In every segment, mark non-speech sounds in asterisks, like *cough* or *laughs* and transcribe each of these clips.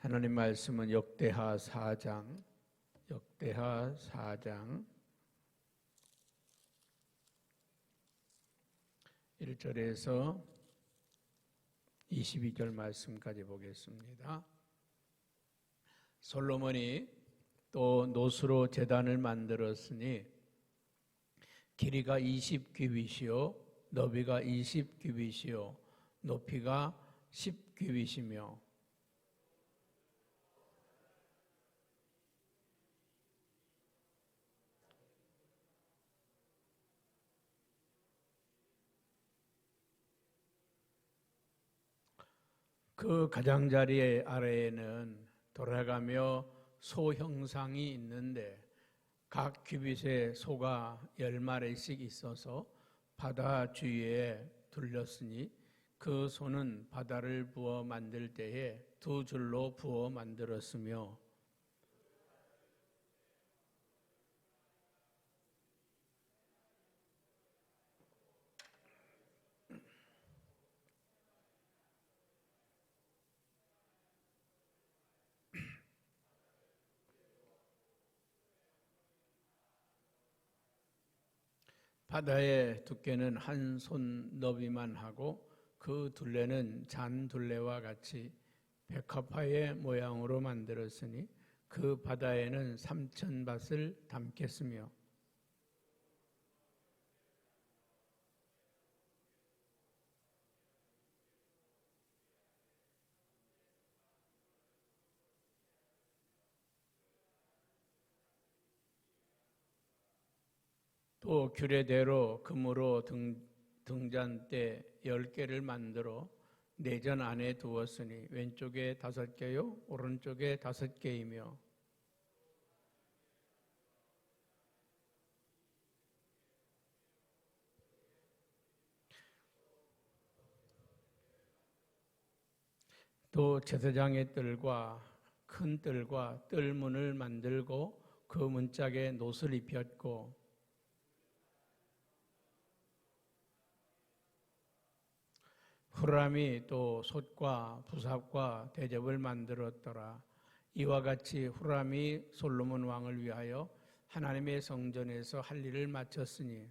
하나님 말씀은 역대하 4장 역대하 4장 1절에서 22절 말씀까지 보겠습니다. 솔로몬이 또 노수로 제단을 만들었으니 길이가 20규빗이요 너비가 20규빗이요 높이가 10규빗이며 그 가장자리 아래에는 돌아가며 소 형상이 있는데 각 규빗에 소가 열 마리씩 있어서 바다 주위에 둘렸으니 그 소는 바다를 부어 만들 때에 두 줄로 부어 만들었으며 바다의 두께는 한 손 너비만 하고 그 둘레는 잔 둘레와 같이 백합화의 모양으로 만들었으니 그 바다에는 삼천 밭을 담겠으며 또 규례대로 금으로 등, 등잔대 열 개를 만들어 내전 안에 두었으니 왼쪽에 다섯 개요 오른쪽에 다섯 개이며. 또 제사장의 뜰과 큰 뜰과 뜰문을 만들고 그 문짝에 노을 입혔고 후람이 또 솥과 부삽과 대접을 만들었더라. 이와 같이 후람이 솔로몬 왕을 위하여 하나님의 성전에서 할 일을 마쳤으니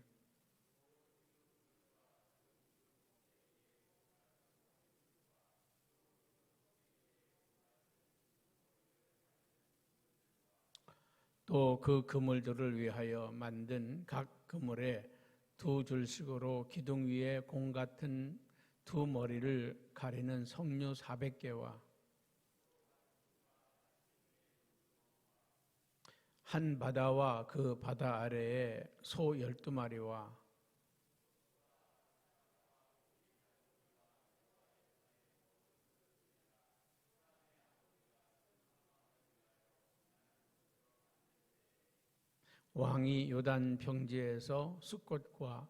또 그 그물들을 위하여 만든 각 그물에 두 줄씩으로 기둥 위에 공 같은 두 머리를 가리는 석류 400개와 한 바다와 그 바다 아래에 소 12마리와 왕이 요단 평지에서 숫꽃과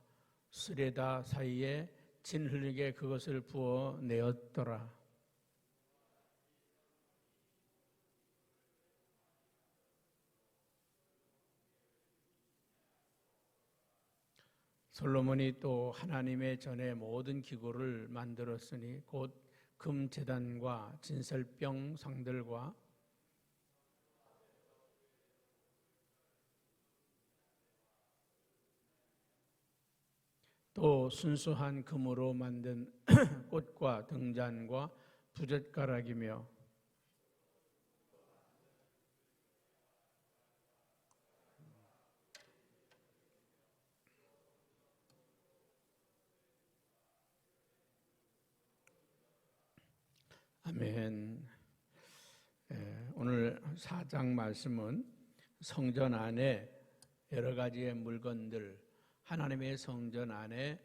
수레다 사이에 진 흘리게 그것을 부어 내었더라. 솔로몬이 또 하나님의 전에 모든 기구를 만들었으니 곧 금재단과 진설병 상들과 또 순수한 금으로 만든 *clears throat* 꽃과 등잔과 부젓가락이며 아멘. 예, 오늘 사장 말씀은 성전 안에 여러 가지의 물건들 하나님의 성전 안에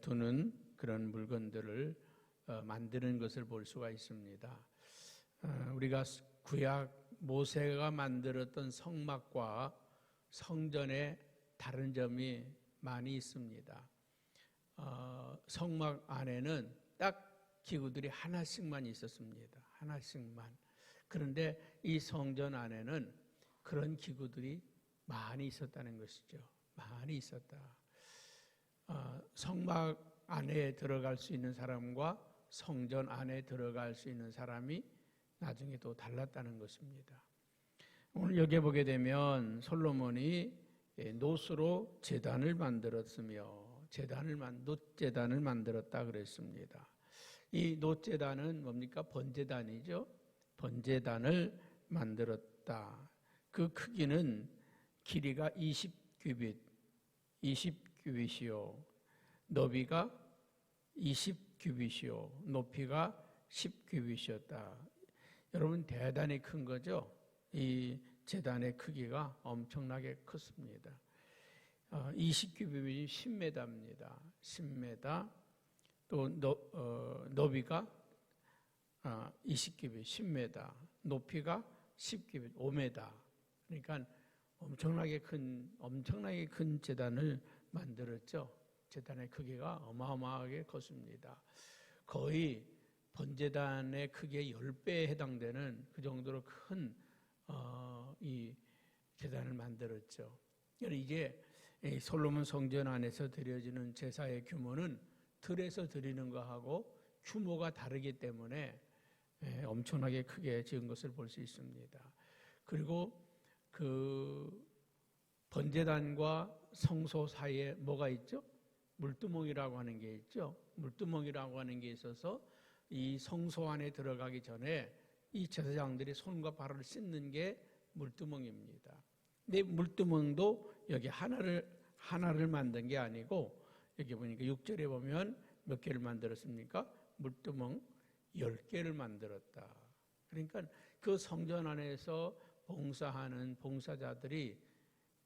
두는 그런 물건들을 어, 만드는 것을 볼 수가 있습니다. 어, 우리가 구약 모세가 만들었던 성막과 성전에 다른 점이 많이 있습니다. 어, 성막 안에는 딱 기구들이 하나씩만 있었습니다. 하나씩만. 그런데 이 성전 안에는 그런 기구들이 많이 있었다는 것이죠. 많이 있었다. 어, 성막 안에 들어갈 수 있는 사람과 성전 안에 들어갈 수 있는 사람이 나중에 또 달랐다는 것입니다. 오늘 여기에 보게 되면 솔로몬이 예, 노스로 재단을 만들었으며 재단을 만 노재단을 만들었다 그랬습니다. 이 노재단은 뭡니까 번제단이죠. 번제단을 만들었다. 그 크기는 길이가 20규빗, 20규빗이요. 너비가 20규빗이요. 높이가 10규빗이었다. 여러분 대단히 큰 거죠. 이 재단의 크기가 엄청나게 컸습니다. 어, 20규빗이 10m입니다. 10m. 또 너, 어, 너비가 어, 20규빗, 10m. 높이가 10규빗, 5m. 그러니까 엄청나게 큰 엄청나게 큰 재단을 만들었죠. 재단의 크기가 어마어마하게 컸습니다. 거의 번제단의 크기의 10배에 해당되는 그 정도로 큰, 어, 이 재단을 만들었죠. 이게 솔로몬 성전 안에서 드려지는 제사의 규모는 들에서 드리는 거하고 규모가 다르기 때문에 예, 엄청나게 크게 지은 것을 볼 수 있습니다. 그리고 그 번제단과 성소 사이에 뭐가 있죠? 물두멍이라고 하는 게 있죠. 물두멍이라고 하는 게 있어서 이 성소 안에 들어가기 전에 이 제사장들이 손과 발을 씻는 게 물두멍입니다. 근데 물두멍도 여기 하나를 하나를 만든 게 아니고 여기 보니까 6절에 보면 몇 개를 만들었습니까? 물두멍 10개를 만들었다. 그러니까 그 성전 안에서 봉사하는 봉사자들이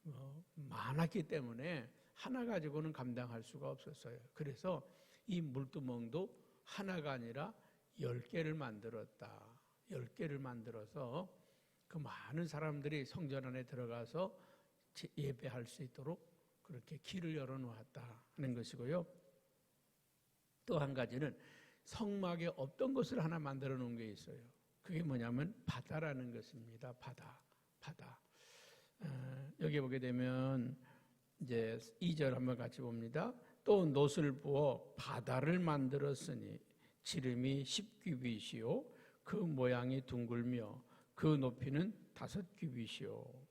어, 많았기 때문에 하나 가지고는 감당할 수가 없었어요. 그래서 이 물두멍도 하나가 아니라 열 개를 만들었다. 열 개를 만들어서 그 많은 사람들이 성전 안에 들어가서 예배할 수 있도록 그렇게 길을 열어놓았다 하는 것이고요. 또 한 가지는 성막에 없던 것을 하나 만들어 놓은 게 있어요. 그게 뭐냐면 바다라는 것입니다. 바다, 바다. 어, 여기 보게 되면 이제 2절 한번 같이 봅니다. 또 놋을 부어 바다를 만들었으니 지름이 10규빗이요 그 모양이 둥글며 그 높이는 다섯 규빗이요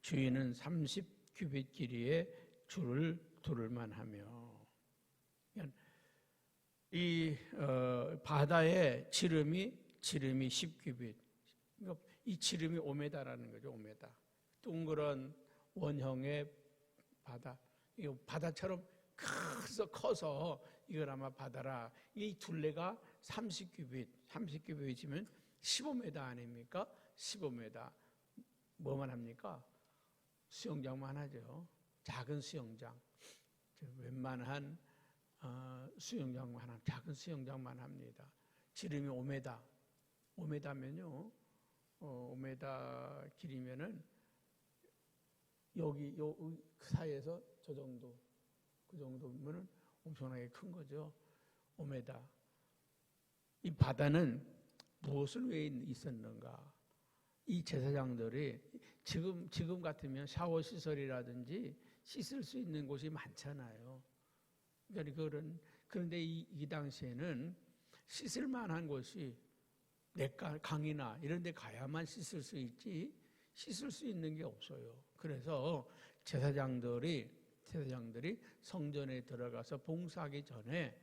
주인은 30 규빗 길이의 줄을 두를만 하며 이 어, 바다의 지름이 지름이 10규빗 그러니까 이 지름이 5m라는 거죠 5m 둥그런 원형의 바다. 이 바다처럼 커서 커서 이걸 아마 바다라. 이 둘레가 30규빗, 30규빗이면 15m 아닙니까? 15m. 뭐만 합니까? 수영장만 하죠. 작은 수영장. 웬만한 어, 수영장만 한 작은 수영장만 합니다. 지름이 5m. 5m면요. 어, 5m 길이면은 여기 요 그 사이에서 저 정도 그 정도면은 엄청나게 큰 거죠. 5m. 이 바다는 무엇을 왜 있었는가? 이 제사장들이 지금 지금 같으면 샤워 시설이라든지 씻을 수 있는 곳이 많잖아요. 그러니까 그런 그런데 이, 이 당시에는 씻을 만한 곳이 내가 강이나 이런 데 가야만 씻을 수 있지 씻을 수 있는 게 없어요. 그래서 제사장들이 제사장들이 성전에 들어가서 봉사하기 전에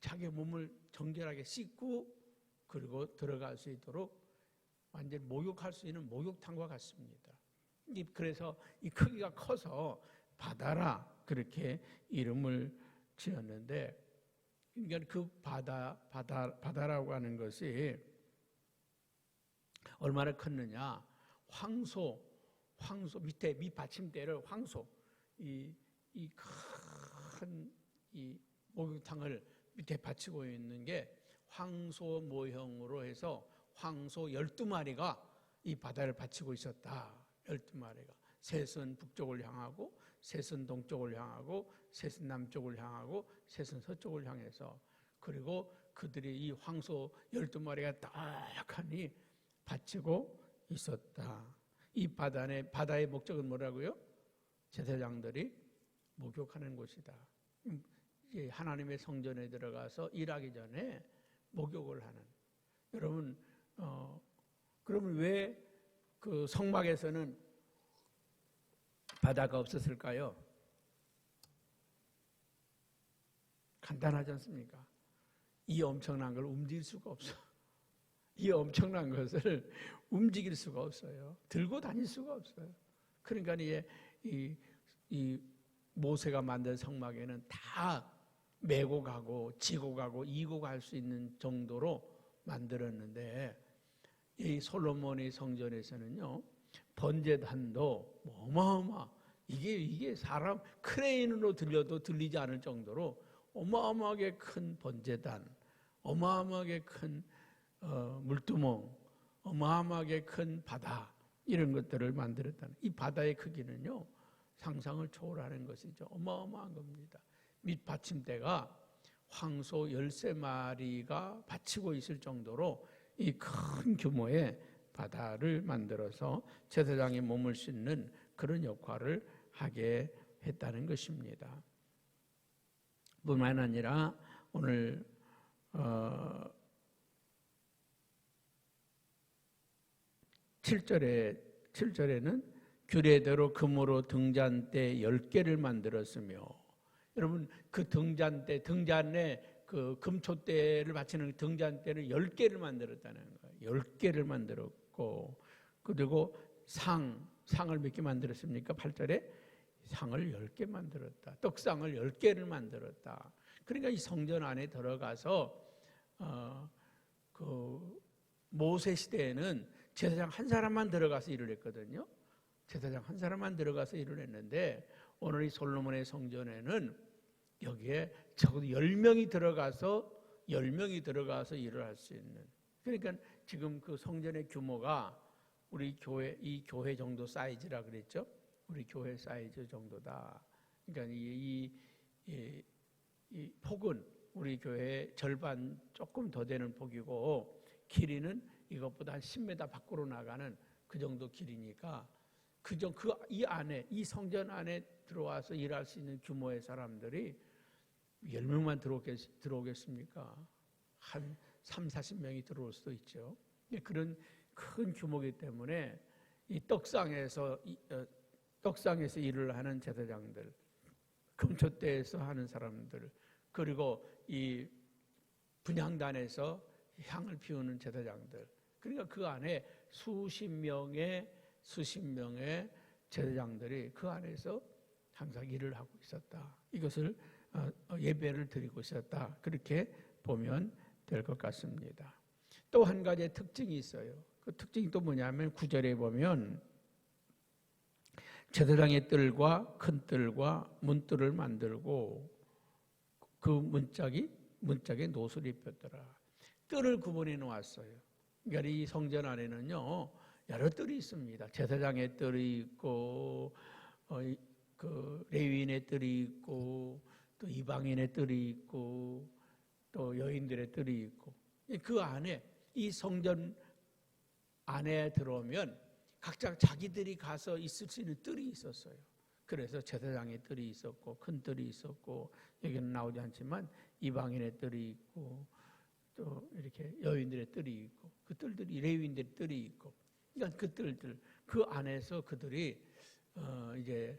자기 몸을 정결하게 씻고 그리고 들어갈 수 있도록 완전 목욕할 수 있는 목욕탕과 같습니다. 그래서 이 크기가 커서 바다라 그렇게 이름을 지었는데 그러니까 그 바다 바다 바다라고 하는 것이 얼마나 컸느냐 황소 황소 밑에 밑받침대를 황소 큰이 목욕탕을 밑에 받치고 있는 게 황소 모형으로 해서 황소 12마리가 이 바다를 받치고 있었다. 12마리가. 셋은 북쪽을 향하고 셋은 동쪽을 향하고 셋은 남쪽을 향하고 셋은 서쪽을 향해서 그리고 그들이 이 황소 12마리가 딱 하니 받치고 있었다. 이 바다의, 바다의 목적은 뭐라고요? 제사장들이 목욕하는 곳이다. 하나님의 성전에 들어가서 일하기 전에 목욕을 하는. 여러분, 어, 그러면 왜 그 성막에서는 바다가 없었을까요? 간단하지 않습니까? 이 엄청난 걸 움직일 수가 없어. 이 엄청난 것을 *laughs* 움직일 수가 없어요. 들고 다닐 수가 없어요. 그러니까 이, 이, 이 모세가 만든 성막에는 다 메고 가고 지고 가고 이고 갈 수 있는 정도로 만들었는데 이 솔로몬의 성전에서는요 번제단도 뭐 어마어마 이게 이게 사람 크레인으로 들려도 들리지 않을 정도로 어마어마하게 큰 번제단, 어마어마하게 큰 어, 물두멍, 어마어마하게 큰 바다 이런 것들을 만들었다는 이 바다의 크기는요 상상을 초월하는 것이죠 어마어마한 겁니다. 밑 받침대가 황소 13마리가 받치고 있을 정도로 이 큰 규모의 바다를 만들어서 제사장이 몸을 씻는 그런 역할을 하게 했다는 것입니다. 뿐만 아니라 오늘 어 7절에 7절에는 규례대로 금으로 등잔대 10개를 만들었으며 여러분 그 등잔대 등잔에 그 금초대를 바치는 등잔대를 10개를 만들었다는 거예요. 10개를 만들었고 그리고 상 상을 몇 개 만들었습니까? 8절에 상을 10개 만들었다. 떡상을 10개를 만들었다. 그러니까 이 성전 안에 들어가서 어, 그 모세 시대에는 제사장 한 사람만 들어가서 일을 했거든요. 제사장 한 사람만 들어가서 일을 했는데 오늘 이 솔로몬의 성전에는 여기에 적어도 10명이 들어가서 10명이 들어가서 일을 할 수 있는 그러니까 지금 그 성전의 규모가 우리 교회 이 교회 정도 사이즈라 그랬죠. 우리 교회 사이즈 정도다. 그러니까 이, 이, 이, 이 폭은 우리 교회 절반 조금 더 되는 폭이고 길이는 이것보다 한 10m 밖으로 나가는 그 정도 길이니까 그저 그 이 안에 이 성전 안에 들어와서 일할 수 있는 규모의 사람들이 10명만 들어오겠, 들어오겠습니까? 한 3, 40명이 들어올 수도 있죠. 그런 큰 규모이기 때문에 이 떡상에서 어, 떡상에서 일을 하는 제사장들, 금초대에서 하는 사람들, 그리고 이 분향단에서 향을 피우는 제사장들. 그러니까 그 안에 수십 명의 수십 명의 제사장들이 그 안에서 항상 일을 하고 있었다. 이것을 어, 어, 예배를 드리고 있었다. 그렇게 보면 될 것 같습니다. 또 한 가지의 특징이 있어요. 그 특징이 또 뭐냐면 구절에 보면 제사장의 뜰과 큰 뜰과 문뜰을 만들고 그 문짝이 문짝에 노수를 입혔더라. 뜰을 구분해 놓았어요. 그러니까 이 성전 안에는요 여러 뜰이 있습니다. 제사장의 뜰이 있고 어, 그 레위인의 뜰이 있고 또 이방인의 뜰이 있고 또 여인들의 뜰이 있고 그 안에 이 성전 안에 들어오면 각자 자기들이 가서 있을 수 있는 뜰이 있었어요. 그래서 제사장의 뜰이 있었고 큰 뜰이 있었고 여기는 나오지 않지만 이방인의 뜰이 있고 또 이렇게 여인들의 뜰이 있고 그 뜰들이 레위인들의 뜰이 있고 그러니까 그 뜰들 그 안에서 그들이 어 이제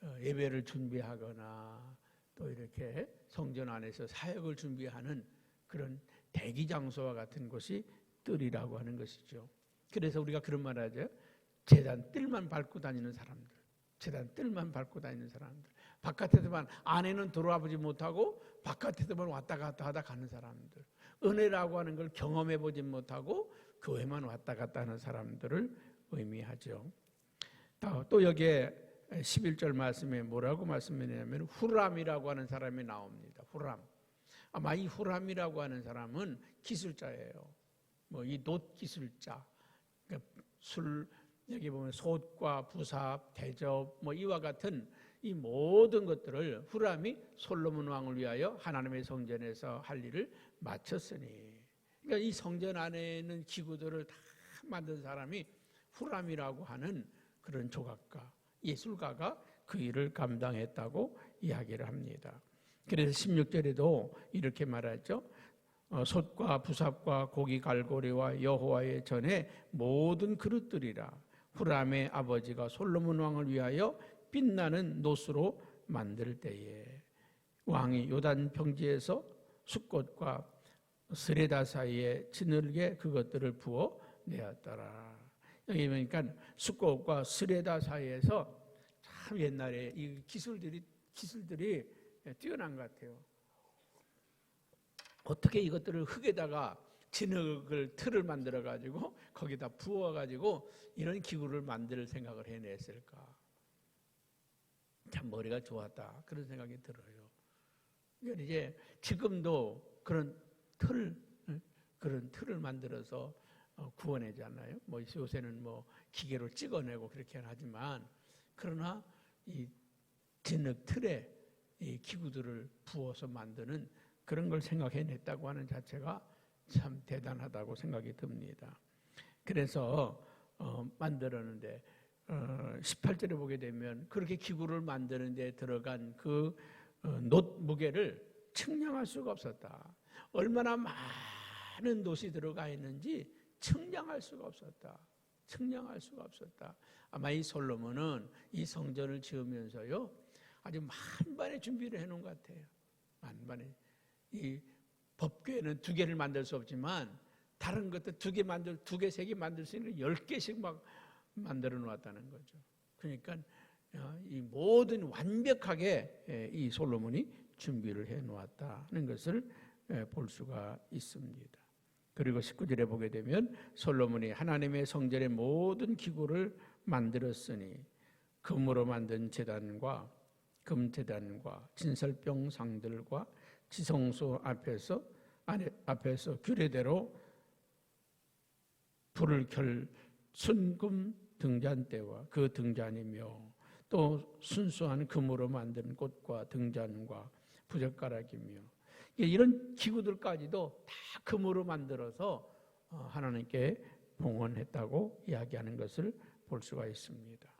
어 예배를 준비하거나 또 이렇게 성전 안에서 사역을 준비하는 그런 대기 장소와 같은 곳이 뜰이라고 하는 것이죠. 그래서 우리가 그런 말 하죠. 재단 뜰만 밟고 다니는 사람들. 재단 뜰만 밟고 다니는 사람들. 바깥에서만 안에는 들어와 보지 못하고 바깥에서만 왔다 갔다 하다 가는 사람들. 은혜라고 하는 걸 경험해 보지 못하고 교회만 왔다 갔다 하는 사람들을 의미하죠. 또 여기에 11절 말씀에 뭐라고 말씀하냐면 후람이라고 하는 사람이 나옵니다. 후람. 아마 이 후람이라고 하는 사람은 기술자예요. 뭐 이놋 기술자. 그러니까 술 여기 보면 솥과 부삽, 대접 뭐 이와 같은 이 모든 것들을 후람이 솔로몬 왕을 위하여 하나님의 성전에서 할 일을 마쳤으니 그러니까 이 성전 안에 있는 기구들을 다 만든 사람이 후람이라고 하는 그런 조각가, 예술가가 그 일을 감당했다고 이야기를 합니다. 그래서 16절에도 이렇게 말하죠. 어, 솥과 부삽과 고기 갈고리와 여호와의 전에 모든 그릇들이라 후람의 아버지가 솔로몬 왕을 위하여 빛나는 노스로 만들 때에 왕이 요단 평지에서 숫꽃과 스레다 사이에 진흙에 그것들을 부어 내었더라. 여기 보니까 숫꽃과 스레다 사이에서 참 옛날에 이 기술들이 기술들이 뛰어난 것 같아요. 어떻게 이것들을 흙에다가 진흙을 틀을 만들어 가지고 거기다 부어 가지고 이런 기구를 만들 생각을 해냈을까? 참 머리가 좋았다 그런 생각이 들어요. 그러니까 이제 지금도 그런 틀 응? 그런 틀을 만들어서 어, 구워내잖아요. 뭐 요새는 뭐 기계로 찍어내고 그렇게 하지만 그러나 이 진흙 틀에 이 기구들을 부어서 만드는 그런 걸 생각해냈다고 하는 자체가 참 대단하다고 생각이 듭니다. 그래서 어, 만들었는데 어, 18절에 보게 되면 그렇게 기구를 만드는 데 들어간 그 어, 놋 무게를 측량할 수가 없었다. 얼마나 많은 놋이 들어가 있는지 측량할 수가 없었다. 측량할 수가 없었다. 아마 이 솔로몬은 이 성전을 지으면서요 아주 만반의 준비를 해놓은 것 같아요. 만반의 이 법궤는 두 개를 만들 수 없지만 다른 것도 두 개 만들 두 개 세 개 만들 수 있는 열 개씩 막 만들어 놓았다는 거죠. 그러니까 어, 이 모든 완벽하게 예, 이 솔로몬이 준비를 해 놓았다는 것을 예, 볼 수가 있습니다. 그리고 19절에 보게 되면 솔로몬이 하나님의 성전의 모든 기구를 만들었으니 금으로 만든 제단과 금제단과 진설병 상들과 지성소 앞에서 안에 앞에서 규례대로 불을 켤 순금 등잔대와 그 등잔이며 또 순수한 금으로 만든 꽃과 등잔과 부젓가락이며 이런 기구들까지도 다 금으로 만들어서 어, 하나님께 봉헌했다고 이야기하는 것을 볼 수가 있습니다.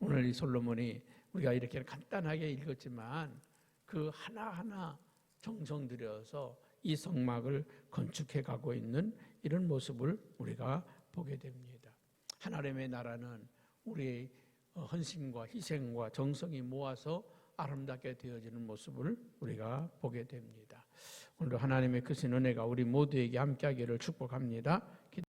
오늘 이 솔로몬이 우리가 이렇게 간단하게 읽었지만 그 하나하나 정성 들여서 이 성막을 건축해 가고 있는 이런 모습을 우리가 보게 됩니다. 하나님의 나라는 우리의 헌신과 희생과 정성이 모아서 아름답게 되어지는 모습을 우리가 보게 됩니다. 오늘도 하나님의 크신 은혜가 우리 모두에게 함께하기를 축복합니다.